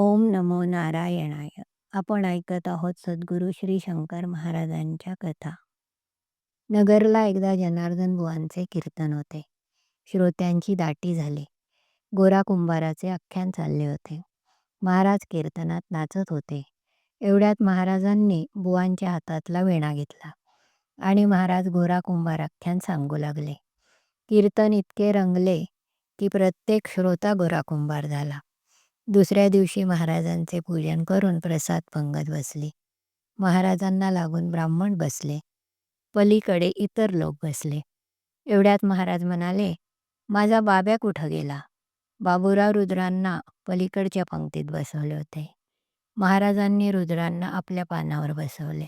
ओम नमो नारायणाय. आपण ऐकत आहोत सद्गुरू श्री शंकर महाराजांच्या कथा. नगरला एकदा जनार्दन बुवांचे कीर्तन होते. श्रोत्यांची दाटी झाली. गोरा कुंभाराचे आख्यान चालले होते. महाराज कीर्तनात नाचत होते. एवढ्यात महाराजांनी बुवांच्या हातातला वेणा घेतला आणि महाराज गोरा कुंभार आख्यान सांगू लागले. कीर्तन इतके रंगले की प्रत्येक श्रोता गोरा कुंभार झाला. दुसऱ्या दिवशी महाराजांचे पूजन करून प्रसाद पंगत बसली. महाराजांना लागून ब्राह्मण बसले. पलीकडे इतर लोक बसले. एवढ्यात महाराज म्हणाले माझा बाब्या कुठं गेला? बाबूराव रुद्रांना पलीकडच्या पंक्तीत बसवले होते. महाराजांनी रुद्रांना आपल्या पानावर बसवले.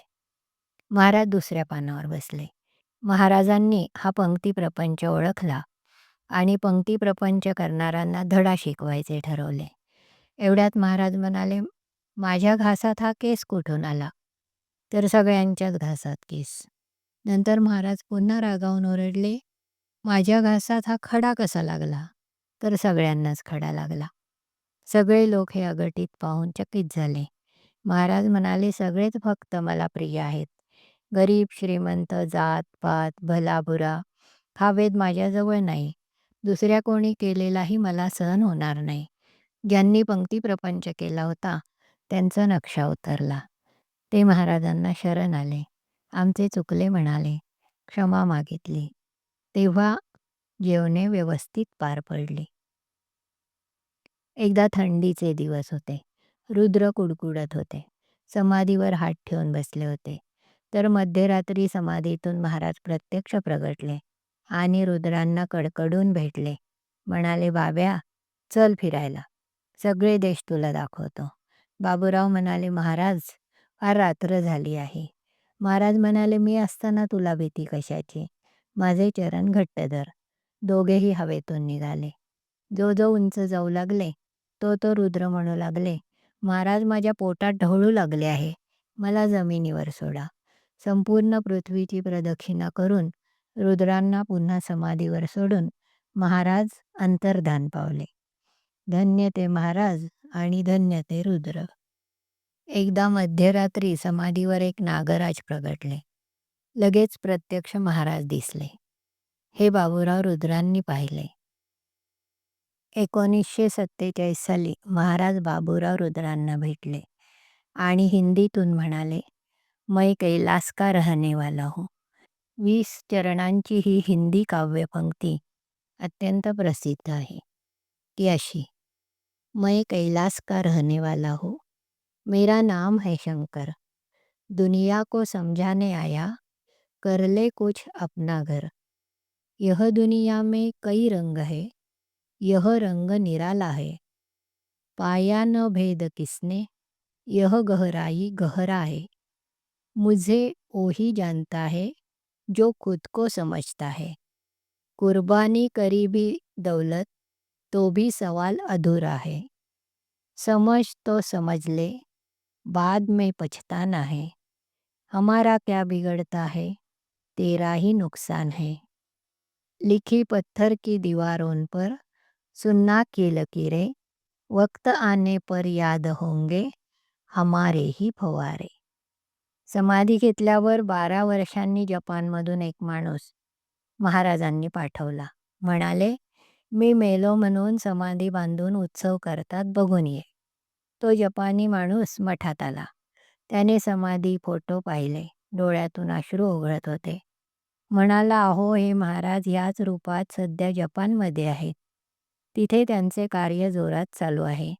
महाराज दुसऱ्या पानावर बसले. महाराजांनी हा पंक्ती प्रपंच ओळखला आणि पंक्ती प्रपंच करणाऱ्यांना धडा शिकवायचे ठरवले. एवढ्यात महाराज म्हणाले माझ्या घासात हा केस कुठून आला? तर सगळ्यांच्याच घासात केस. नंतर महाराज पुन्हा रागावून ओरडले माझ्या घासात हा खडा कसा लागला? तर सगळ्यांनाच खडा लागला. सगळे लोक हे अगटीत पाहून चकित झाले. महाराज म्हणाले सगळेच फक्त मला प्रिय आहेत. गरीब श्रीमंत जात पात भलाबुरा हा वेद माझ्याजवळ नाही. दुसऱ्या कोणी केलेलाही मला सहन होणार नाही. ज्यांनी पंक्ती प्रपंच केला होता त्यांचा नक्षा उतरला. ते महाराजांना शरण आले. आमचे चुकले म्हणाले क्षमा मागितली. तेव्हा जेवणे व्यवस्थित पार पडली. एकदा थंडीचे दिवस होते. रुद्र कुडकुडत होते. समाधीवर हात ठेवून बसले होते. तर मध्यरात्री समाधीतून महाराज प्रत्यक्ष प्रगटले आणि रुद्रांना कडकडून भेटले. म्हणाले बाब्या चल फिरायला. सगळे देश तुला दाखवतो. बाबूराव म्हणाले महाराज फार रात्र झाली आहे. महाराज म्हणाले मी असताना तुला भीती कशाची? माझे चरण घट्ट धर. दोघेही हवेतून निघाले. जो जो उंच जाऊ लागले तो तो रुद्र म्हणू लागले महाराज माझ्या पोटात ढवळू लागले आहे. मला जमिनीवर सोडा. संपूर्ण पृथ्वीची प्रदक्षिणा करून रुद्रांना पुन्हा समाधीवर सोडून महाराज अंतर्धान पावले. धन्य ते महाराज आणि धन्य ते रुद्र. एकदा मध्यरात्री समाधीवर एक नागराज प्रगटले. लगेच प्रत्यक्ष महाराज दिसले. हे बाबूराव रुद्रांनी पाहिले. एकोणीसशे सत्तेचाळीस साली महाराज बाबूराव रुद्रांना भेटले आणि हिंदीतून म्हणाले मै कैलास का रहने वाला वीस चरणांची ही हिंदी काव्यपंक्ती अत्यंत प्रसिद्ध आहे. अशी मैं कैलाश का रहने वाला हूँ। मेरा नाम है शंकर। दुनिया को समझाने आया, कर ले कुछ अपना घर। यह दुनिया में कई रंग है, यह रंग निराला है। पाया न भेद किसने, यह गहराई गहरा है। मुझे वो ही जानता है, जो खुद को समझता है। कुर्बानी करी भी दौलत तो भी सवाल अधूरा है। समझ तो समझ ले बाद में पछताना है। हमारा क्या बिगड़ता है तेरा ही नुकसान है। लिखी पत्थर की दीवारों पर सुन्ना की लकीरें वक्त आने पर याद होंगे हमारे ही फवारे। समाधी घेतल्यावर बारा वर्षांनी जपानमधून एक माणूस महाराजांनी पाठवला. म्हणाले मी मेलो म्हणून समाधी बांधून उत्सव करतात बघून ये. तो जपानी माणूस मठात आला. त्याने समाधी फोटो पाहिले. डोळ्यातून अश्रू ओघळत होते. म्हणाला अहो हे महाराज ह्याच रूपात सध्या जपानमध्ये आहेत. तिथे त्यांचे कार्य जोरात चालू आहे.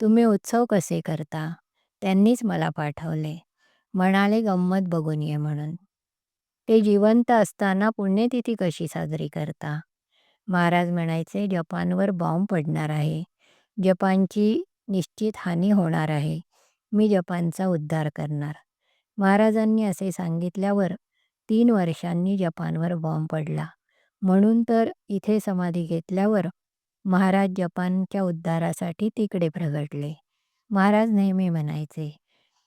तुम्ही उत्सव कसे करता? त्यांनीच मला पाठवले. म्हणाले गंमत बघून ये म्हणून. ते जिवंत असताना पुण्यतिथी कशी साजरी करता? महाराज म्हणायचे जपानवर बॉम्ब पडणार आहे. जपानची निश्चित हानी होणार आहे. मी जपानचा उद्धार करणार. महाराजांनी असे सांगितल्यावर तीन वर्षांनी जपानवर बॉम्ब पडला. म्हणून तर इथे समाधी घेतल्यावर महाराज जपानच्या उद्धारासाठी तिकडे प्रगटले. महाराज नेहमी म्हणायचे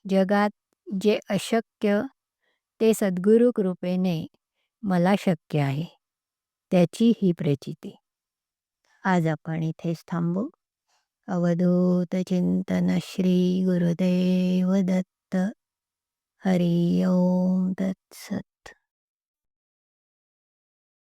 जगात जे अशक्य ते सद्गुरु कृपेने मला शक्य आहे. त्याची ही प्रचिती. आज आपण इथेच थांबू. अवधूत चिंतन श्री गुरुदेव दत्त. हरि ओम तत्सत.